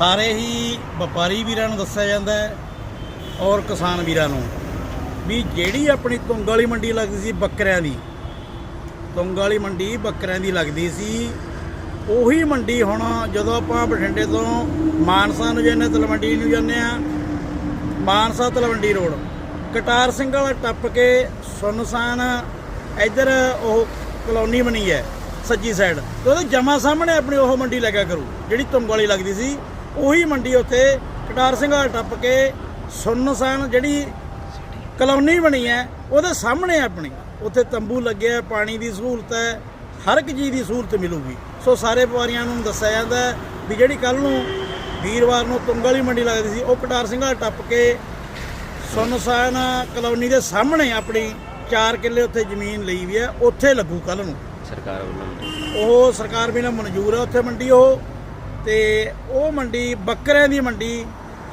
ਸਾਰੇ ਹੀ ਵਪਾਰੀ ਵੀਰਾਂ ਨੂੰ ਦੱਸਿਆ ਜਾਂਦਾ ਹੈ ਔਰ ਕਿਸਾਨ ਵੀਰਾਂ ਨੂੰ ਵੀ ਜਿਹੜੀ ਆਪਣੀ ਤੁੰਗ ਵਾਲੀ ਮੰਡੀ ਲੱਗਦੀ ਸੀ ਬੱਕਰਿਆਂ ਦੀ ਤੁੰਗ ਵਾਲੀ ਮੰਡੀ ਬੱਕਰਿਆਂ ਦੀ ਲੱਗਦੀ ਸੀ ਉਹੀ ਮੰਡੀ ਹੁਣ ਜਦੋਂ ਆਪਾਂ ਬਠਿੰਡੇ ਤੋਂ ਮਾਨਸਾ ਨੂੰ ਜਾਂਦੇ ਹਾਂ, ਤਲਵੰਡੀ ਨੂੰ ਜਾਂਦੇ ਆ ਮਾਨਸਾ ਤਲਵੰਡੀ ਰੋਡ ਕਟਾਰ ਸਿੰਘ ਵਾਲਾ ਟੱਪ ਕੇ ਸੁਨਸਾਨ ਇੱਧਰ ਉਹ ਕਲੋਨੀ ਬਣੀ ਹੈ ਸੱਜੀ ਸਾਈਡ ਤੇ ਉਹਦੇ ਜਮਾ ਸਾਹਮਣੇ ਆਪਣੀ ਉਹ ਮੰਡੀ ਲੱਗਿਆ ਕਰੂ ਜਿਹੜੀ ਤੁੰਗ ਵਾਲੀ ਲੱਗਦੀ ਸੀ ਉਹੀ ਮੰਡੀ ਉੱਥੇ ਕਟਾਰ ਸਿੰਘ ਟੱਪ ਕੇ ਸੁਨਸਾਨ ਜਿਹੜੀ ਕਲੋਨੀ ਬਣੀ ਹੈ ਉਹਦੇ ਸਾਹਮਣੇ ਆਪਣੀ। ਉੱਥੇ ਤੰਬੂ ਲੱਗਿਆ ਪਾਣੀ ਦੀ ਸਹੂਲਤ ਹੈ ਹਰ ਇੱਕ ਚੀਜ਼ ਦੀ ਸਹੂਲਤ ਮਿਲੂਗੀ। ਸੋ ਸਾਰੇ ਵਪਾਰੀਆਂ ਨੂੰ ਦੱਸਿਆ ਜਾਂਦਾ ਵੀ ਜਿਹੜੀ ਕੱਲ ਨੂੰ ਵੀਰਵਾਰ ਨੂੰ ਤੁੰਗ ਵਾਲੀ ਮੰਡੀ ਲੱਗਦੀ ਸੀ ਉਹ ਕਟਾਰ ਸਿੰਘ ਟੱਪ ਕੇ ਸੁਨਸਾਨ ਕਲੋਨੀ ਦੇ ਸਾਹਮਣੇ ਆਪਣੀ 4 ਕਿੱਲੇ ਉੱਥੇ ਜ਼ਮੀਨ ਲਈ ਵੀ ਹੈ ਉੱਥੇ ਲੱਗੂ ਕੱਲ ਨੂੰ। ਸਰਕਾਰ ਵੱਲੋਂ। ਉਹ ਸਰਕਾਰ ਵੀ ਨਾਲ ਮਨਜ਼ੂਰ ਹੈ ਉੱਥੇ ਮੰਡੀ ਉਹ ਤੇ ਉਹ ਮੰਡੀ, ਬੱਕਰਿਆਂ ਦੀ ਮੰਡੀ,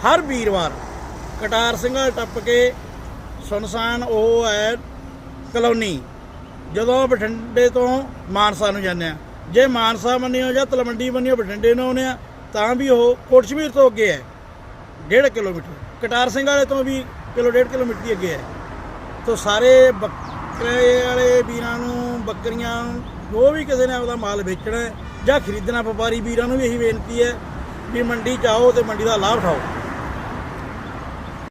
ਹਰ ਵੀਰਵਾਰ ਕਟਾਰ ਸਿੰਘਾਂ ਟੱਪ ਕੇ ਸੁਨਸਾਨ ਉਹ ਹੈ ਕਲੋਨੀ। ਜਦੋਂ ਬਠਿੰਡੇ ਤੋਂ ਮਾਨਸਾ ਨੂੰ ਜਾਂਦੇ ਆ। ਜੇ ਮਾਨਸਾ ਮੰਨਿਓ ਜਾਂ ਤਲਵੰਡੀ ਮੰਨਿਓ ਬਠਿੰਡੇ ਨੂੰ ਆਉਂਦੇ ਆ, ਤਾਂ ਵੀ ਉਹ ਕੋਟਸ਼ਮੀਰ ਤੋਂ ਅੱਗੇ ਹੈ। 1.5 ਕਿਲੋਮੀਟਰ। ਕਟਾਰ ਸਿੰਘ ਵਾਲੇ ਤੋਂ ਵੀ ਕਿਲੋ 1.5 ਕਿਲੋਮੀਟਰ ਦੀ ਅੱਗੇ ਹੈ। ਤੋ ਸਾਰੇ ਬੱਕਰੇ ਵਾਲੇ ਵੀਰਾਂ ਨੂੰ, ਬੱਕਰੀਆਂ ਜੋ ਵੀ ਕਿਸੇ ਨੇ ਆਪਦਾ ਮਾਲ ਵੇਚਣਾ ਹੈ ਜਾਂ ਖਰੀਦਣਾ, ਵਪਾਰੀ ਵੀਰਾਂ ਨੂੰ ਵੀ ਇਹੀ ਬੇਨਤੀ ਹੈ ਵੀ ਮੰਡੀ 'ਚ ਆਓ ਤੇ ਮੰਡੀ ਦਾ ਲਾਭ ਉਠਾਓ।